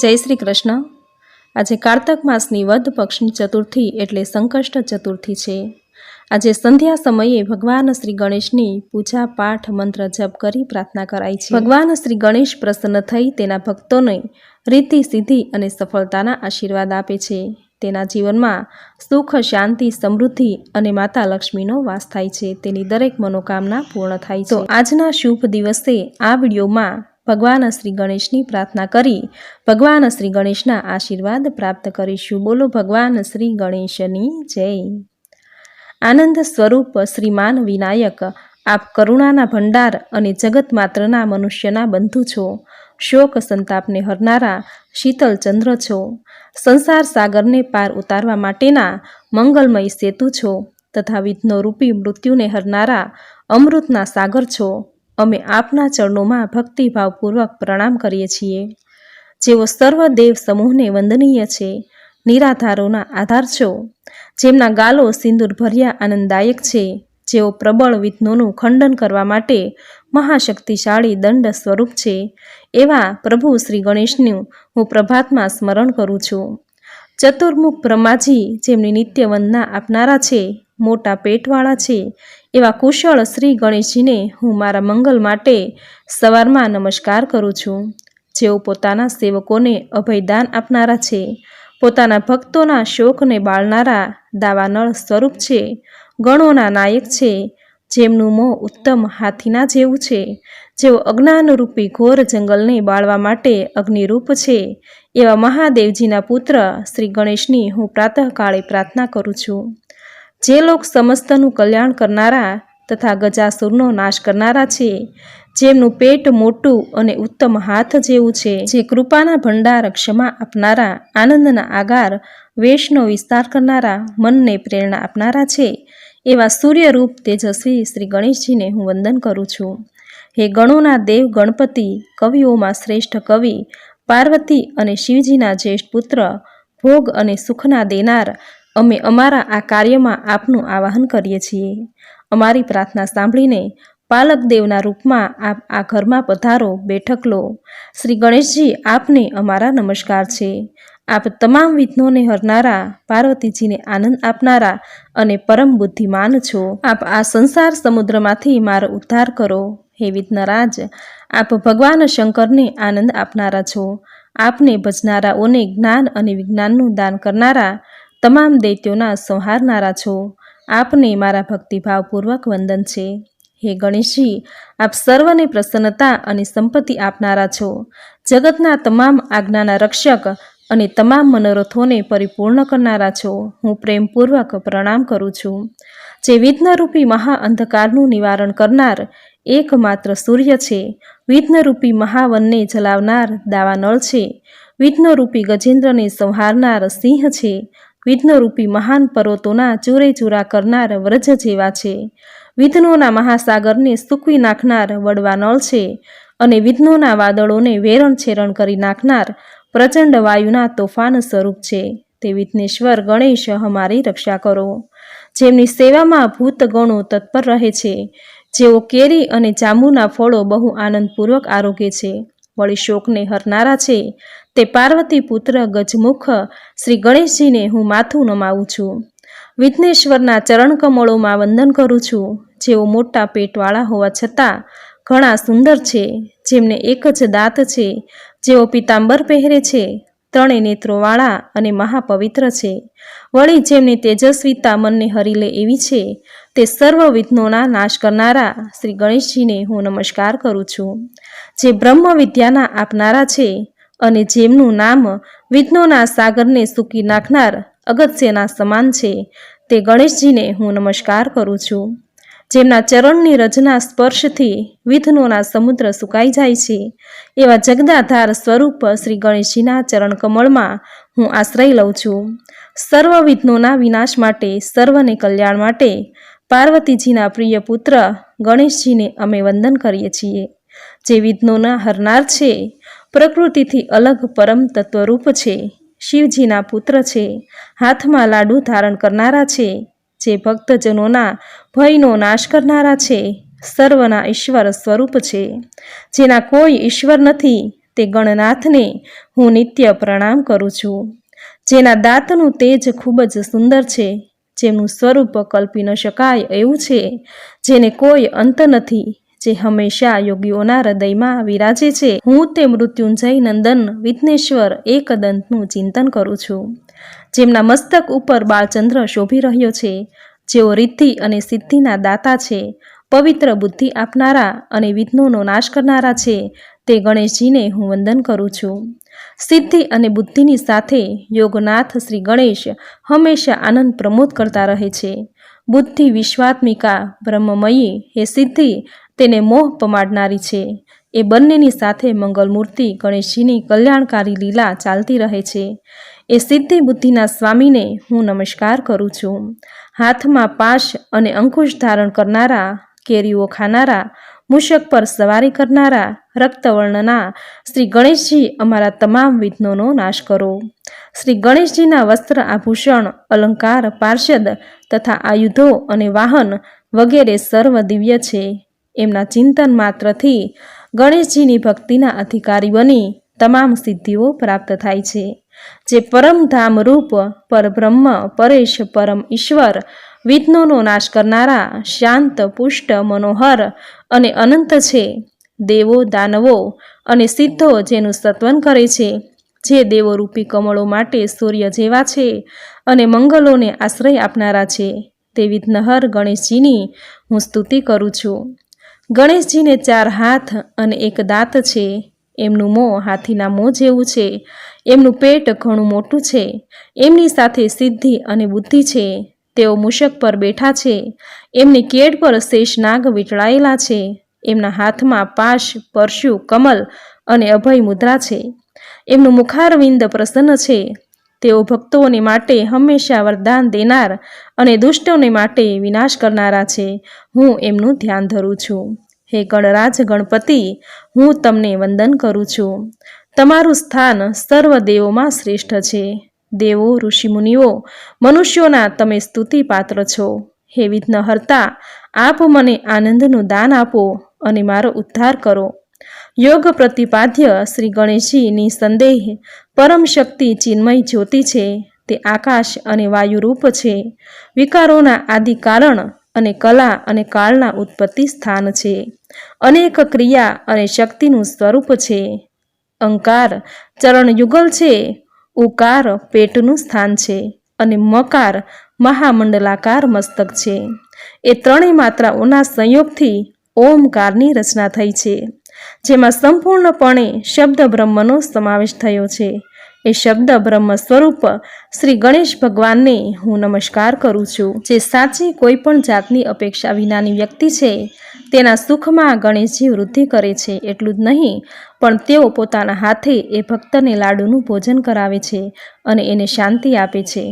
જય શ્રી કૃષ્ણ. આજે કારતક માસની વધ પક્ષની ચતુર્થી એટલે સંકષ્ટ ચતુર્થી છે. આજે સંધ્યા સમયે ભગવાન શ્રી ગણેશની પૂજા પાઠ મંત્ર જપ કરી પ્રાર્થના કરાય છે. ભગવાન શ્રી ગણેશ પ્રસન્ન થઈ તેના ભક્તોને રીતિ સિદ્ધિ અને સફળતાના આશીર્વાદ આપે છે. તેના જીવનમાં સુખ, શાંતિ, સમૃદ્ધિ અને માતા લક્ષ્મીનો વાસ થાય છે. તેની દરેક મનોકામના પૂર્ણ થાય છે. આજના શુભ દિવસે આ વિડીયોમાં ભગવાન શ્રી ગણેશની પ્રાર્થના કરી, ભગવાન શ્રી ગણેશના આશીર્વાદ પ્રાપ્ત કરીશું. બોલો ભગવાન શ્રી ગણેશની જય. આનંદ સ્વરૂપ શ્રીમાન વિનાયક, આપ કરુણાના ભંડાર અને જગત માત્રના મનુષ્યના બંધુ છો. શોક સંતાપને હરનારા શીતલ ચંદ્ર છો. સંસાર સાગરને પાર ઉતારવા માટેના મંગલમય સેતુ છો. તથા વિધ્નો રૂપી મૃત્યુને હરનારા અમૃતના સાગર છો. અમે આપના ચરણોમાં ભક્તિભાવપૂર્વક પ્રણામ કરીએ છીએ. જેઓ સર્વ દેવ સમૂહને વંદનીય છે, નિરાધારોના આધાર છો. જેમના ગાલો સિંદૂર ભર્યા આનંદદાયક છે, જેઓ પ્રબળ વિઘ્નોનું ખંડન કરવા માટે મહાશક્તિશાળી દંડ સ્વરૂપ છે. એવા પ્રભુ શ્રી ગણેશનું હું પ્રભાતમાં સ્મરણ કરું છું. ચતુર્મુખ બ્રહ્માજી જેમની નિત્ય વંદના આપનારા છે, મોટા પેટવાળા છે એવા કુશળ શ્રી ગણેશજીને હું મારા મંગલ માટે સવારમાં નમસ્કાર કરું છું. જેઓ પોતાના સેવકોને અભયદાન આપનારા છે, પોતાના ભક્તોના શોકને બાળનારા દાવાનળ સ્વરૂપ છે, ગણોના નાયક છે, જેમનું મોં ઉત્તમ હાથીના જેવું છે, જેઓ અજ્ઞાનરૂપી ઘોર જંગલને બાળવા માટે અગ્નિરૂપ છે, એવા મહાદેવજીના પુત્ર શ્રી ગણેશની હું પ્રાતઃકાળે પ્રાર્થના કરું છું. જે લોક સમસ્તનું કલ્યાણ કરનારા તથા ગજાસુરનો નાશ કરનારા છે, જેમનું પેટ મોટું અને ઉત્તમ હાથ જેવું છે, જે કૃપાના ભંડાર ક્ષમા આપનારા, આનંદના આગાર, વેશનો વિસ્તાર કરનારા, મનને પ્રેરણા આપનારા છે, એવા સૂર્યરૂપ તેજસ્વી શ્રી ગણેશજીને હું વંદન કરું છું. હે ગણોના દેવ ગણપતિ, કવિઓમાં શ્રેષ્ઠ કવિ, પાર્વતી અને શિવજીના જ્યેષ્ઠ પુત્ર, ભોગ અને સુખના દેનાર અમે અમારા આ કાર્યમાં આપનું આવાહન કરીએ છીએ. અમારી પ્રાર્થના સાંભળીને પાલક દેવના રૂપમાં આપ આ ઘરમાં પધારો, બેઠક લો. શ્રી ગણેશજી, આપને અમારા નમસ્કાર છે. આપ તમામ વિઘ્નોને હરનારા, પાર્વતીજીને આનંદ આપનારા અને પરમ બુદ્ધિમાન છો. આપ આ સંસાર સમુદ્રમાંથી મારો ઉદ્ધાર કરો. હે વિઘ્નરાજ, આપ ભગવાન શંકરને આનંદ આપનારા છો. આપને ભજનારાઓને જ્ઞાન અને વિજ્ઞાનનું દાન કરનારા તમામ દૈત્યોના સંહારનારા છો. આપને મારા ભક્તિભાવપૂર્વક વંદન છે. હે ગણેશજી, આપ સર્વને પ્રસન્નતા અને સંપત્તિ આપનારા છો. જગતના તમામ આજ્ઞાના રક્ષક અને તમામ મનોરથોને પરિપૂર્ણ કરનારા છો. હું પ્રેમપૂર્વક પ્રણામ કરું છું. જે વિઘ્નરૂપી મહા અંધકારનું નિવારણ કરનાર એકમાત્ર સૂર્ય છે. વિઘ્નરૂપી મહાવનને જલાવનાર દાવાનળ છે. વિઘ્નરૂપી ગજેન્દ્રને સંહારનાર સિંહ છે. વિઘ્નરૂપી મહાન પર્વતોના ચૂરે ચૂરા કરનાર વ્રજ જેવા છે. વિઘ્નોના મહાસાગરને સૂકવી નાખનાર વડવા નળ છે અને વિઘ્નોના વાદળોને વેરણ છેરણ કરી નાખનાર પ્રચંડ વાયુના તોફાન સ્વરૂપ છે. તે વિઘ્નેશ્વર, ગણેશ અમારી રક્ષા કરો. જેમની સેવામાં ભૂત ગણો તત્પર રહે છે. જેઓ કેરી અને જાંબુના ફળો બહુ આનંદપૂર્વક આરોગે છે. વળી શોકને હરનારા છે. તે પાર્વતી પુત્ર ગજમુખ શ્રી ગણેશજીને હું માથું નમાવું છું. વિઘ્નેશ્વરના ચરણકમળોમાં વંદન કરું છું. જેઓ મોટા પેટવાળા હોવા છતાં ઘણા સુંદર છે. જેમને એક જ દાંત છે. જેઓ પિતાંબર પહેરે છે. ત્રણે નેત્રોવાળા અને મહાપવિત્ર છે. વળી જેમની તેજસ્વીતા મનને હરી લે એવી છે, તે સર્વ વિઘ્નોના નાશ કરનારા શ્રી ગણેશજીને હું નમસ્કાર કરું છું. જે બ્રહ્મ વિદ્યાના આપનારા છે અને જેમનું નામ વિઘ્નોના સાગરને સૂકી નાખનાર અગત્યના સમાન છે, તે ગણેશજીને હું નમસ્કાર કરું છું. જેમના ચરણની રચના સ્પર્શથી વિધનોના સમુદ્ર સુકાઈ જાય છે. એવા જગદાધાર સ્વરૂપ શ્રી ગણેશજીના ચરણ કમળમાં હું આશ્રય લઉં છું. સર્વ વિઘ્નોના વિનાશ માટે, સર્વને કલ્યાણ માટે પાર્વતીજીના પ્રિય પુત્ર ગણેશજીને અમે વંદન કરીએ છીએ. જે વિઘ્નોના હરનાર છે, પ્રકૃતિથી અલગ પરમ તત્વરૂપ છે. શિવજીના પુત્ર છે, હાથમાં લાડુ ધારણ કરનારા છે. જે ભક્તજનોના ભયનો નાશ કરનારા છે, સર્વના ઈશ્વર સ્વરૂપ છે. જેના કોઈ ઈશ્વર નથી, તે ગણનાથને હું નિત્ય પ્રણામ કરું છું. જેના દાંતનું તેજ ખૂબ જ સુંદર છે, જેમનું સ્વરૂપ કલ્પી ન શકાય એવું છે, જેને કોઈ અંત નથી જે હંમેશા યોગીઓના હૃદયમાં વિરાજે છે, હું તે મૃત્યુંજય નંદન વિઘ્નેશ્વર એકદંતનું ચિંતન કરું છું. જેમના મસ્તક ઉપર બાળચંદ્ર શોભી રહ્યો છે, જેઓ રિદ્ધિ અને સિદ્ધિના દાતા છે, પવિત્ર બુદ્ધિ આપનારા અને વિઘ્નોનો નાશ કરનારા છે, તે ગણેશજીને હું વંદન કરું છું. સિદ્ધિ અને બુદ્ધિની સાથે યોગનાથ શ્રી ગણેશ હંમેશા આનંદ પ્રમોદ કરતા રહે છે. બુદ્ધિ વિશ્વાત્મિકા બ્રહ્મમયી, હે સિદ્ધિ તેને મોહ પમાડનારી છે. એ બંનેની સાથે મંગલમૂર્તિ, ગણેશજીની કલ્યાણકારી લીલા ચાલતી રહે છે. એ સિદ્ધિ બુદ્ધિના સ્વામીને હું નમસ્કાર કરું છું. હાથમાં પાશ અને અંકુશ ધારણ કરનારા, કેરીઓ ખાનારા, મૂષક પર સવારી કરનારા રક્તવર્ણના શ્રી ગણેશજી અમારા તમામ વિઘ્નોનો નાશ કરો. શ્રી ગણેશજીના વસ્ત્ર આભૂષણ, અલંકાર, પાર્ષદ તથા આયુધો અને વાહન વગેરે સર્વ દિવ્ય છે. એમના ચિંતન માત્રથી ગણેશજીની ભક્તિના અધિકારી બની તમામ સિદ્ધિઓ પ્રાપ્ત થાય છે. જે પરમધામ રૂપ પરબ્રહ્મ પરેશ, પરમ ઈશ્વર, વિઘ્નોનો નાશ કરનારા શાંત, પુષ્ટ, મનોહર અને અનંત છે. દેવો, દાનવો અને સિદ્ધો જેનું સત્વન કરે છે. જે દેવોરૂપી કમળો માટે સૂર્ય જેવા છે અને મંગલોને આશ્રય આપનારા છે. તે વિઘ્નહર ગણેશજીની હું સ્તુતિ કરું છું. ગણેશજીને ચાર હાથ અને એક દાંત છે. એમનું મોં હાથીના મોં જેવું છે. એમનું પેટ ઘણું મોટું છે. એમની સાથે સિદ્ધિ અને બુદ્ધિ છે. તેઓ મૂષક પર બેઠા છે. એમની કેડ પર શેષનાગ વીંટળાયેલા છે. એમના હાથમાં પાશ, પરશુ, કમલ અને અભય મુદ્રા છે. એમનું મુખારવિંદ પ્રસન્ન છે. તેઓ ભક્તોને માટે હંમેશા વરદાન દેનાર અને દુષ્ટોને માટે વિનાશ કરનારા છે. હું એમનું ધ્યાન ધરું છું. હે ગણરાજ ગણપતિ, હું તમને વંદન કરું છું. તમારું સ્થાન સર્વ દેવોમાં શ્રેષ્ઠ છે. દેવો, ઋષિમુનિઓ, મનુષ્યોના તમે સ્તુતિ પાત્ર છો. હે વિઘ્નહર્તા, આપ મને આનંદનું દાન આપો અને મારો ઉદ્ધાર કરો. યોગ પ્રતિપાદ્ય શ્રી ગણેશજીની સંદેહ પરમ શક્તિ ચિન્મય જ્યોતિ છે, તે આકાશ અને વાયુરૂપ છે, વિકારોના આદિ કારણ અને કલા અને કાળના ઉત્પત્તિ સ્થાન છે, અનેક ક્રિયા અને શક્તિનું સ્વરૂપ છે, અંકાર ચરણ યુગલ છે, ઉકાર પેટનું સ્થાન છે અને મકાર મહામંડલાકાર મસ્તક છે, એ ત્રણેય માત્રાઓના સંયોગથી ઓમકારની રચના થઈ છે. જેમાં સંપૂર્ણપણે શબ્દ બ્રહ્મનો સમાવેશ થયો છે. એ શબ્દ બ્રહ્મ સ્વરૂપ શ્રી ગણેશ ભગવાનને હું નમસ્કાર કરું છું. જે સાચી કોઈ પણ જાતની અપેક્ષા વિનાની વ્યક્તિ છે, તેના સુખમાં ગણેશજી વૃદ્ધિ કરે છે એટલું જ નહીં, પણ તેઓ પોતાના હાથે એ ભક્તને લાડુનું ભોજન કરાવે છે અને એને શાંતિ આપે છે.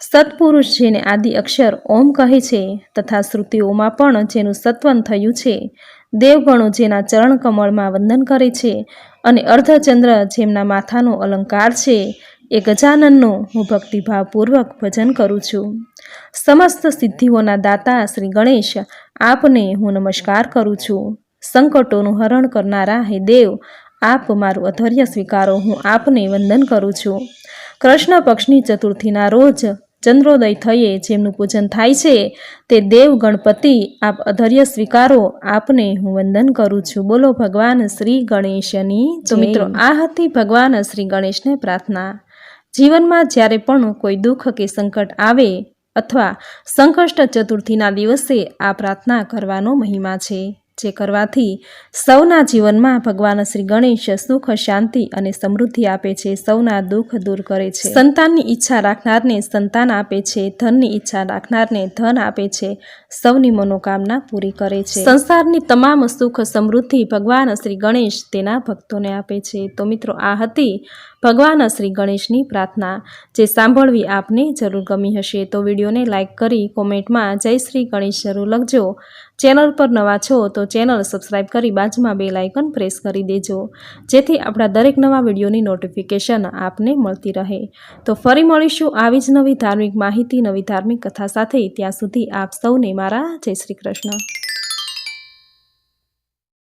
સત્પુરુષ જેને આદિ અક્ષર ઓમ કહે છે તથા શ્રુતિઓમાં પણ જેનું સત્વન થયું છે દેવગણો જેના ચરણ કમળમાં વંદન કરે છે અને અર્ધચંદ્ર જેમના માથાનો અલંકાર છે, એ ગજાનનનું હું ભક્તિભાવપૂર્વક ભજન કરું છું. સમસ્ત સિદ્ધિઓના દાતા શ્રી ગણેશ, આપને હું નમસ્કાર કરું છું. સંકટોનું હરણ કરનારા હે દેવ, આપ મારું અધૈર્ય સ્વીકારો, હું આપને વંદન કરું છું. કૃષ્ણ પક્ષની ચતુર્થીના રોજ ચંદ્રોદય થયે જેમનું પૂજન થાય છે તે દેવ ગણપતિ આપ અધર્ય સ્વીકારો આપને હું વંદન કરું છું. બોલો ભગવાન શ્રી ગણેશની તો મિત્રો આ હતી ભગવાન શ્રી ગણેશને પ્રાર્થના. જીવનમાં જ્યારે પણ કોઈ દુઃખ કે સંકટ આવે અથવા સંકષ્ટ ચતુર્થીના દિવસે આ પ્રાર્થના કરવાનો મહિમા છે. જે કરવાથી સૌના જીવનમાં ભગવાન શ્રી ગણેશ સુખ, શાંતિ અને સમૃદ્ધિ આપે છે. સૌના દુઃખ દૂર કરે છે. સંતાનની ઈચ્છા રાખનારને સંતાન આપે છે. ધનની ઈચ્છા રાખનારને ધન આપે છે. સૌની મનોકામના પૂરી કરે છે. સંસારની તમામ સુખ સમૃદ્ધિ ભગવાન શ્રી ગણેશ તેના ભક્તોને આપે છે. તો મિત્રો, આ હતી ભગવાન શ્રી ગણેશની પ્રાર્થના. જે સાંભળવી આપને જરૂર ગમી હશે તો વિડીયોને લાઇક કરી કોમેન્ટમાં જય શ્રી ગણેશ જરૂર લખજો. ચેનલ પર નવા છો તો ચેનલ સબસ્ક્રાઈબ કરી બાજુમાં બે લાઇકન પ્રેસ કરી દેજો. જેથી આપણા દરેક નવા વિડીયોની નોટિફિકેશન આપને મળતી રહે. તો ફરી મળીશું આવી જ નવી ધાર્મિક માહિતી, નવી ધાર્મિક કથા સાથે. ત્યાં સુધી આપ સૌને મારા જય શ્રી કૃષ્ણ.